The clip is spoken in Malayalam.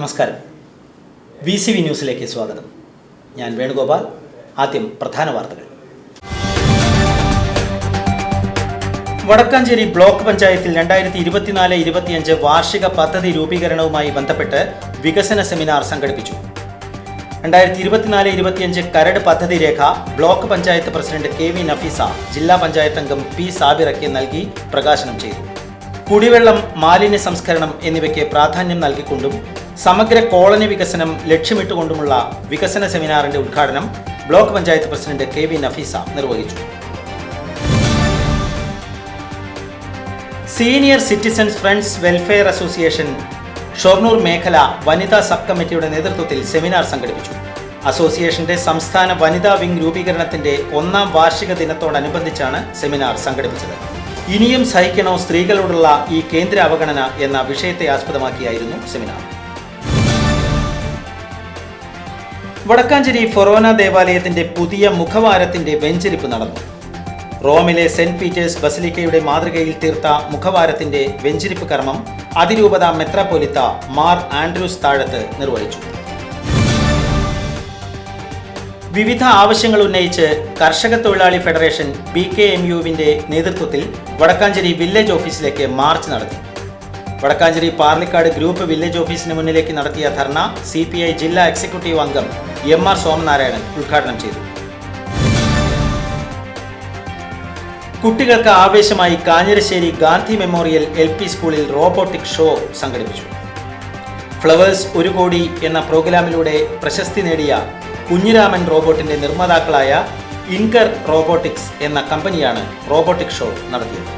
നമസ്കാരം. വി സി വി ന്യൂസിലേക്ക് സ്വാഗതം. ഞാൻ വേണുഗോപാൽ ആദ്യം പ്രധാന വാർത്തകൾ. വടക്കാഞ്ചേരി ബ്ലോക്ക് പഞ്ചായത്തിൽ രണ്ടായിരത്തി ഇരുപത്തിനാല് ഇരുപത്തിയഞ്ച് വാർഷിക പദ്ധതി രൂപീകരണവുമായി ബന്ധപ്പെട്ട് വികസന സെമിനാർ സംഘടിപ്പിച്ചു. രണ്ടായിരത്തി ഇരുപത്തിനാല് ഇരുപത്തിയഞ്ച് കരട് പദ്ധതി രേഖ block panchayat president K V Nafeesa ജില്ലാ പഞ്ചായത്ത് അംഗം പി സാബിറയ്ക്ക് നൽകി പ്രകാശനം ചെയ്തു. കുടിവെള്ളം മാലിന്യ സംസ്കരണം എന്നിവയ്ക്ക് പ്രാധാന്യം നൽകിക്കൊണ്ടും സമഗ്ര കോളനി വികസനം ലക്ഷ്യമിട്ടുകൊണ്ടുമുള്ള വികസന സെമിനാറിന്റെ ഉദ്ഘാടനം block panchayat president K V Nafeesa നിർവഹിച്ചു. Senior citizens friends welfare association Shoranur മേഖല വനിതാ സബ് കമ്മിറ്റിയുടെ നേതൃത്വത്തിൽ സെമിനാർ സംഘടിപ്പിച്ചു. അസോസിയേഷന്റെ സംസ്ഥാന വനിതാ വിംഗ് രൂപീകരണത്തിന്റെ ഒന്നാം വാർഷിക ദിനത്തോടനുബന്ധിച്ചാണ് സെമിനാർ സംഘടിപ്പിച്ചത്. ഇനിയും സഹിക്കണോ സ്ത്രീകളോടുള്ള ഈ കേന്ദ്ര അവഗണന എന്ന വിഷയത്തെ ആസ്പദമാക്കിയായിരുന്നു സെമിനാർ. വടക്കാഞ്ചേരി ഫൊറോന ദേവാലയത്തിന്റെ പുതിയ മുഖവാരത്തിന്റെ വെഞ്ചരിപ്പ് നടന്നു. റോമിലെ സെന്റ് പീറ്റേഴ്സ് ബസിലിക്കയുടെ മാതൃകയിൽ തീർത്ത മുഖവാരത്തിന്റെ വെഞ്ചരിപ്പ് കർമ്മം അതിരൂപത മെത്രാപ്പൊലിത്ത മാർ ആൻഡ്രൂസ് താഴത്ത് നിർവഹിച്ചു. വിവിധ ആവശ്യങ്ങൾ ഉന്നയിച്ച് കർഷക തൊഴിലാളി ഫെഡറേഷൻ ബി കെ എം യുവിന്റെ നേതൃത്വത്തിൽ വടക്കാഞ്ചേരി വില്ലേജ് ഓഫീസിലേക്ക് മാർച്ച് നടത്തി. വടക്കാഞ്ചേരി പാർലിക്കാട് ഗ്രൂപ്പ് വില്ലേജ് ഓഫീസിന് മുന്നിലേക്ക് നടത്തിയ ധർണ സി പി ഐ ജില്ലാ എക്സിക്യൂട്ടീവ് അംഗം എം ആർ സോമനാരായണൻ ഉദ്ഘാടനം ചെയ്തു. കുട്ടികൾക്ക് ആവേശമായി Kanjirassery Gandhi memorial L P സ്കൂളിൽ റോബോട്ടിക് ഷോ സംഘടിപ്പിച്ചു. ഫ്ലവേഴ്സ് ഒരു കോടി എന്ന പ്രോഗ്രാമിലൂടെ പ്രശസ്തി നേടിയ കുഞ്ഞിരാമൻ റോബോട്ടിന്റെ നിർമ്മാതാക്കളായ ഇൻകർ റോബോട്ടിക്സ് എന്ന കമ്പനിയാണ് റോബോട്ടിക് ഷോ നടത്തിയത്.